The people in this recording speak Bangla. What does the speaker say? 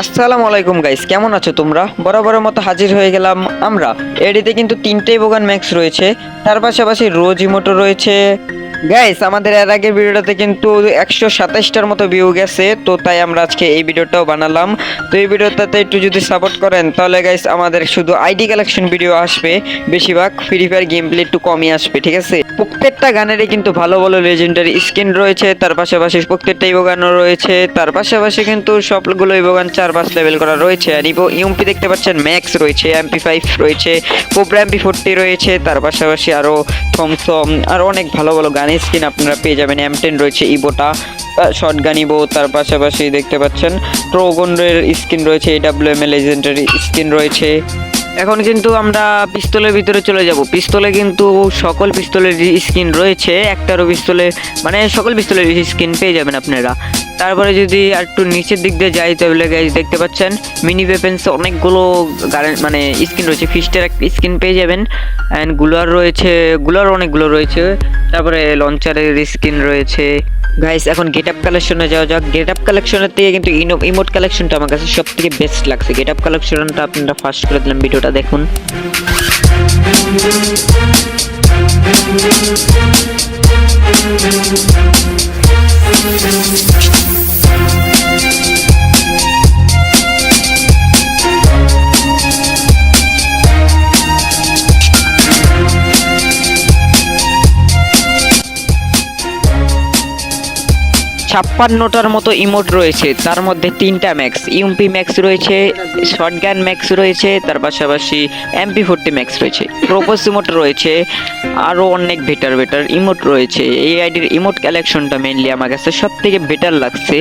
আসসালামু আলাইকুম গাইস কেমন আছো তোমরা? বরাবরের মতো হাজির হয়ে গেলাম আমরা। এডিতে কিন্তু তিনটেই বোগান ম্যাক্স রয়েছে। তার পাশাপাশি রোজ ইমোটো রয়েছে। গাইস আমাদের এর আগের ভিডিওটাতে কিন্তু একশো সাতাশটার মতো ভিউ গেছে, তো তাই আমরা আজকে এই ভিডিওটাও বানালাম। তো এই ভিডিওটাতে একটু যদি সাপোর্ট করেন, তাহলে গাইস আমাদের শুধু আইডি কালেকশন ভিডিও আসবে, বেশিরভাগ ফ্রি ফায়ার গেম প্লে একটু কমই আসবে, ঠিক আছে? প্রত্যেকটা গানেরই কিন্তু ভালো ভালো লেজেন্ডারি স্কিন রয়েছে, তার পাশাপাশি প্রত্যেকটা ইবোগানও রয়েছে, তার পাশাপাশি কিন্তু সবগুলো ইবোগান চার পাঁচ লেভেল করা রয়েছে, আর ইবো ইউমপি দেখতে পাচ্ছেন ম্যাক্স রয়েছে এমপি ফাইভ রয়েছে কোবরা এমপি ফোরটি রয়েছে, তার পাশাপাশি আরও থমসম আর অনেক ভালো ভালো গান স্কিন আপনারা পেয়ে যাবেন। এম টেন রয়েছে ইবোটা শর্ট গান ইবো, তার পাশাপাশি দেখতে পাচ্ছেন ট্রোগনের স্কিন রয়েছে A W M L legendary skin রয়েছে। এখন কিন্তু আমরা পিস্তলের ভিতরে চলে যাব। পিস্তলে কিন্তু সকল পিস্তলের স্কিন রয়েছে। একটারও পিস্তলে মানে সকল পিস্তলের স্কিন পেয়ে যাবেন আপনারা। তারপরে যদি আর একটু নিচের দিক দিয়ে যাই তাহলে গাইজ দেখতে পাচ্ছেন মিনি ওয়েপেন্স অনেকগুলো গাড়ি- মানে স্কিন রয়েছে ফিস্টের একটা স্কিন পেয়ে যাবেন অ্যান্ডগুলার রয়েছে গুলার অনেকগুলো রয়েছে, তারপরে লঞ্চারের স্কিন রয়েছে। গাইস এখন গেট আপ কালেকশনে যাওয়া যাক গেট আপ কালেকশনের থেকে কিন্তু ইনো ইমোট কালেকশনটা আমার কাছে সব থেকে বেস্ট লাগছে গেট আপ কালেকশনটা আপনারা ফার্স্ট করে দিলাম ভিডিওটা, দেখুন। thank you ছাপ্পান্নটার মতো ইমোট রয়েছে। তার মধ্যে তিনটা ম্যাক্স ইউমপি ম্যাক্স রয়েছে শর্টগান ম্যাক্স রয়েছে, তার পাশাপাশি এমপি ফোরটি ম্যাক্স রয়েছে। প্রোপোস ইমোট রয়েছে আরও অনেক বেটার বেটার ইমোট রয়েছে। এই আইডির ইমোট কালেকশনটা মেনলি আমার কাছে সব থেকে বেটার লাগছে।